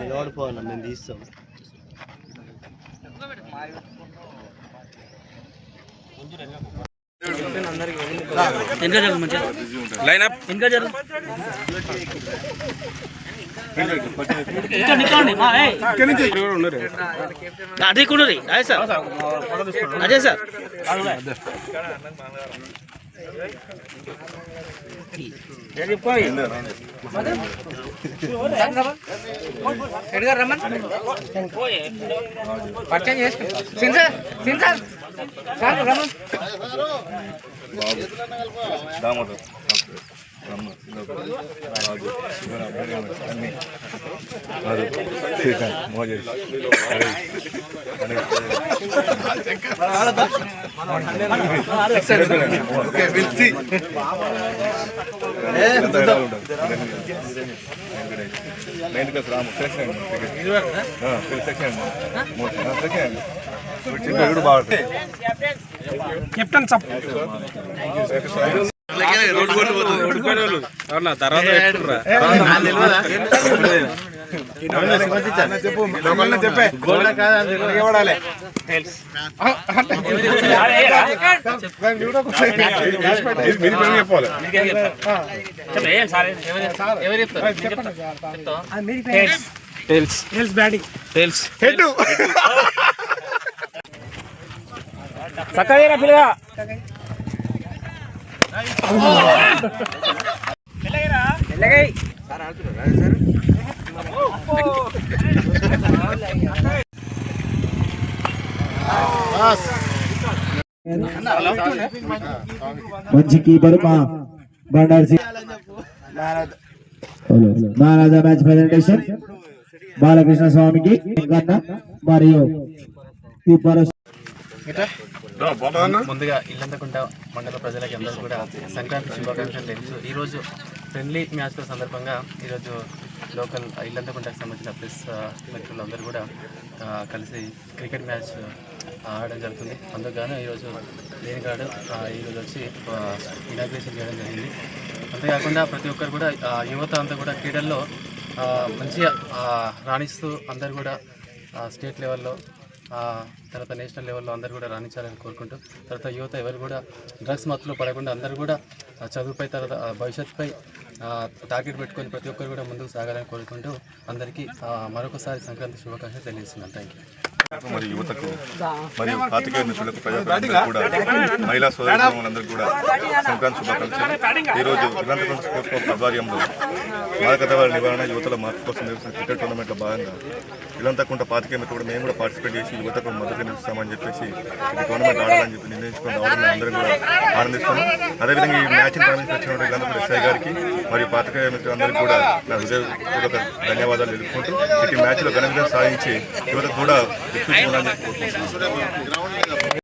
నిలబడిపోవాలి మేము తీస్తాం. ఇంకా జరుగు మంచిగా? లైన్ అప్ ఇంకా జరుగు. అదే కూడా అదే సార్. అదే సార్. ఎడిగారు రమ్మన్ పరిచయం చేసుకుంటా సిన్సార్ సిన్సార్ సార్ రమ్మన్ దామోదర్ రమ్మ రాము కెప్టెన్ సప్ చెప్పు చెప్పే చెప్పాలి టేల్స్ హెడ్ చక్కగా పిల్లగా మంచి కీపర్ మా బండారు మహారాజా మ్యాచ్ ప్రెజెంటేషన్ బాలకృష్ణ స్వామికి మరియు కీపర్ ముందుగా ఇల్లంతకుంట మండల ప్రజలకి అందరూ కూడా సంక్రాంతి శుభాకాంక్షలు తెలుసు ఈరోజు ఫ్రెండ్లీ మ్యాచ్ల సందర్భంగా ఈరోజు లోకల్ ఇల్లంతకుంటకు సంబంధించిన ప్రెస్ మిత్రులు అందరూ కూడా కలిసి క్రికెట్ మ్యాచ్ ఆడడం జరుగుతుంది. అందుకుగాను ఈరోజు ఆ, ఈరోజు వచ్చి ఇనాగ్రేషన్ చేయడం జరిగింది. అంతేకాకుండా ప్రతి ఒక్కరు కూడా యువత అంతా కూడా క్రీడల్లో మంచిగా రాణిస్తూ అందరు కూడా స్టేట్ లెవెల్లో తర్వాత నేషనల్ లెవెల్లో అందరూ కూడా రాణించాలని కోరుకుంటూ తర్వాత యువత ఎవరు కూడా డ్రగ్స్ మత్తులో పడకుండా అందరూ కూడా చదువుపై తర్వాత భవిష్యత్తుపై టార్గెట్ పెట్టుకొని ప్రతి ఒక్కరు కూడా ముందుకు సాగాలని కోరుకుంటూ అందరికీ మరొకసారి సంక్రాంతి శుభాకాంక్షలు తెలియజేస్తున్నాను. థ్యాంక్ యూ మరియు యువతకు మరియు పాతికేయ మిత్రులకు ప్రజాప్రతినిధులకు కూడా మహిళా సోదరులందరికీ కూడా సంక్రాంతి శుభాకాంక్షలు. ఈరోజు ఇలాంటి స్పోర్ట్స్ క్లబ్ ఆధ్వర్యంలో మాదక ద్రవ్యాల నివారణ యువతల మార్పు కోసం నిర్వహిస్తున్న క్రికెట్ టోర్నమెంట్లో భాగంగా ఇలాంతకుంట పాతికేయ మిత్రులు కూడా మేము కూడా పార్టిసిపేట్ చేసి యువతకు మద్దతు నిలుస్తామని చెప్పేసి ఈ టోర్నమెంట్ ఆడాలని చెప్పి నిర్ణయించుకొని రావడం అందరం కూడా ఆనందిస్తున్నాం. అదేవిధంగా ఈ మ్యాచ్ని ప్రారంభించిన ఇలాంటి ఎస్ఐ గారికి మరియు పాతికేయ మిత్రులందరికీ కూడా నా హృదయపూర్వక ధన్యవాదాలు తెలుపుకుంటూ ఇటు మ్యాచ్లో ఘన విజయం సాధించి యువతకు కూడా దిక్సూచి ఉండాలని కోరుకుంటున్నాను